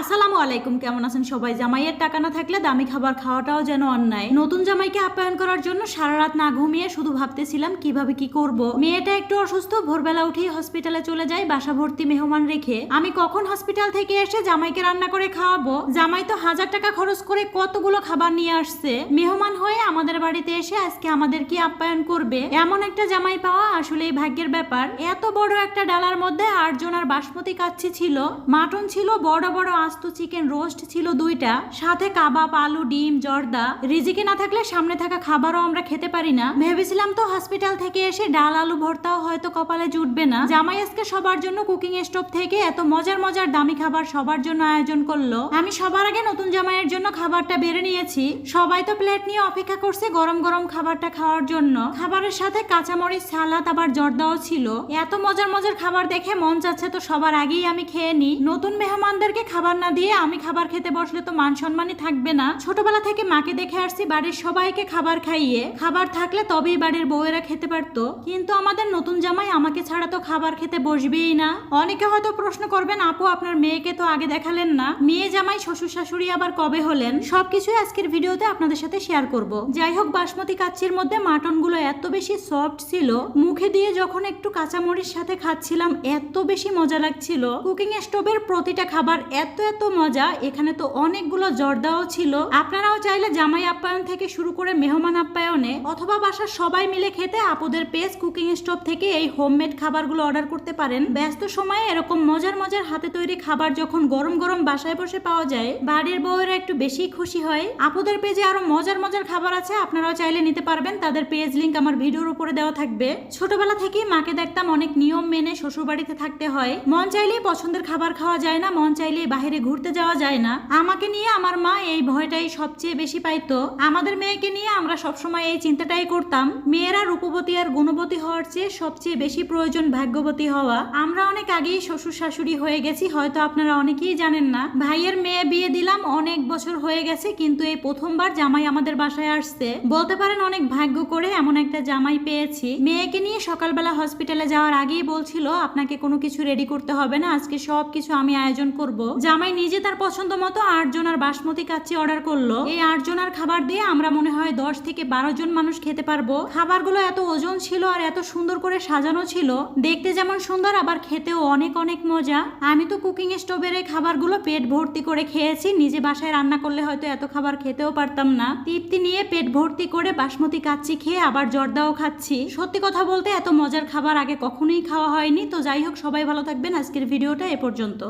আসসালামু আলাইকুম, কেমন আছেন সবাই? জামাইয়ের টাকা না থাকলে দামি খাবার খাওয়াটাও যেন অন্যায়। নতুন জামাইকে আপ্যায়ন করার জন্য সারা রাত না ঘুমিয়ে শুধু ভাবতেছিলাম কীভাবে কি করব। মেয়েটা একটু অসুস্থ, ভোরবেলা উঠেই হসপিটালে চলে যায়, বাসা ভর্তি মেহমান রেখে। আমি কখন হসপিটাল থেকে এসে জামাইকে রান্না করে খাওয়াবো? জামাই তো হাজার টাকা খরচ করে কতগুলো খাবার নিয়ে আসছে। মেহমান হয়ে আমাদের বাড়িতে এসে আজকে আমাদের কি আপ্যায়ন করবে? এমন একটা জামাই পাওয়া আসলেই ভাগ্যের ব্যাপার। এত বড় একটা ডালার মধ্যে আটজন আর বাসমতি কাচ্ছি ছিল। মাটন ছিল বড় বড় আস্ত চিকেন রোস্ট ছিল দুইটা, সাথে কাবাব, আলু, ডিম, জর্দা। রিজিকে না থাকলে সামনে থাকা খাবারও আমরা খেতে পারি না। ভেবেছিলাম তো হসপিটাল থেকে এসে ডাল আলু ভর্তাও হয়তো কপালে জুটবে না। জামাই আজকে সবার জন্য কুকিং স্টোভ থেকে এত মজার মজার দামি খাবার সবার জন্য আয়োজন করল। আমি সবার আগে নতুন জামাইয়ের জন্য খাবারটা বেড়ে নিয়েছি। সবাই তো প্লেট নিয়ে অপেক্ষা করছে গরম গরম খাবারটা খাওয়ার জন্য। খাবারের সাথে কাঁচামরিচ, সালাদ, আবার জর্দাও ছিল। এত মজার মজার খাবার দেখে মন চাচ্ছে তো সবার আগেই আমি খেয়ে নিই। নতুন মেহমানদেরকে খাবার না দিয়ে আমি খাবার খেতে বসলে তো মান সম্মানই থাকবে না। ছোটবেলা থেকে মাকে দেখে আসছি বাড়ির সবাইকে খাবার খাইয়ে। খাবার থাকলে তবেই বাড়ির বউয়েরা খেতে পারতো। কিন্তু আমাদের নতুন জামাই আমাকে ছাড়া তো খাবার খেতে বসবেই না। অনেকে হয়তো প্রশ্ন করবেন, আপু, আপনার মেয়েকে তো আগে দেখালেন না? মেয়ে জামাই, শ্বশুর শাশুড়ি আবার কবে হলেন? সবকিছুই আজকের ভিডিওতে আপনাদের সাথে শেয়ার করব। যাই হোক, বাসমতি কাচ্চির মধ্যে মাটনগুলো এত বেশি সফট ছিল, মুখে দিয়ে যখন একটু কাঁচামরিচ সাথে খাচ্ছিলাম, এত বেশি মজা লাগছিল। কুকিং স্টোভের প্রতিটা খাবার এত এত মজা, এখানে তো অনেকগুলো জর্দাও ছিল। আপনারাও চাইলে জামাই আপ্যায়ন থেকে শুরু করে মেহমান আপ্যায়নে অথবা বাসার সবাই মিলে খেতে আপুদের পেজ কুকিং স্টোভ থেকে এই হোমমেড খাবারগুলো অর্ডার করতে পারেন। ব্যস্ত সময়ে এরকম মজার মজার হাতে তৈরি খাবার যখন গরম গরম বাসায় বসে পাওয়া যায়, বাড়ির বউয়েরা একটু বেশি খুশি হয়। আপুদের পেজে আরও মজার মজার খাবার আছে, আপনারাও চাইলে নিতে পারবেন। তাদের পেজ লিঙ্ক আমার ভিডিওর উপরে দেওয়া থাকবে। ছোটবেলা থেকেই মাকে দেখতাম অনেক নিয়ম মেনে শ্বশুর বাড়িতে থাকতে হয়। মন চাইলেই পছন্দের খাবার খাওয়া যায় না, মন চাইলেই বাইরে ঘুরতে যাওয়া যায় না। আমাকে নিয়ে আমার মা এই ভয়টাই সবচেয়ে বেশি পাইতো। আমাদের মেয়েকে নিয়ে আমরা সবসময় এই চিন্তাটাই করতাম। মেয়েরা রূপবতী আর গুণবতী হওয়ার চেয়ে সবচেয়ে বেশি প্রয়োজন ভাগ্যবতী হওয়া। আমরা অনেক আগেই শ্বশুর শাশুড়ি হয়ে গেছি, হয়তো আপনারা অনেকেই জানেন না। ভাইয়ের মেয়ে বিয়ে দিলাম, অনেক বছর হয়ে গেছে, কিন্তু এই প্রথমবার জামাই আমাদের বাসায় আসছে। বলতে পারেন অনেক ভাগ্য করে এমন একটা জামাই পেয়েছি। মেয়েকে নিয়ে সকালবেলা হসপিটালে যাওয়ার আগেই বলছিল, আপনাকে কোনো কিছু রেডি করতে হবে না, আজকে সব কিছু আমি আয়োজন করব। জামাই নিজে তার পছন্দ মতো আটজন আর বাসমতি কাচ্চি অর্ডার করল। এই আটজনার খাবার দিয়ে আমরা মনে হয় দশ থেকে বারো জন মানুষ খেতে পারব। খাবারগুলো এত ওজন ছিল আর এত সুন্দর করে সাজানো ছিল। দেখতে যেমন সুন্দর, আবার খেতেও অনেক অনেক মজা। আমি তো কুকিং স্টোভের এই খাবারগুলো পেট ভর্তি করে খেয়েছি। নিজে বাসায় রান্না করলে হয়তো এত খাবার খেতেও পারতাম না। তৃপ্তি নিয়ে পেট ভর্তি করে বাসমতি কাচ্চি খেয়ে আবার জর্দাও খাচ্ছি। সত্যি কথা বলতে এত মজার খাবার আগে কখনোই খাওয়া হয়নি। তো যাই হোক, সবাই ভালো থাকবেন। আজকের ভিডিওটা এ পর্যন্ত।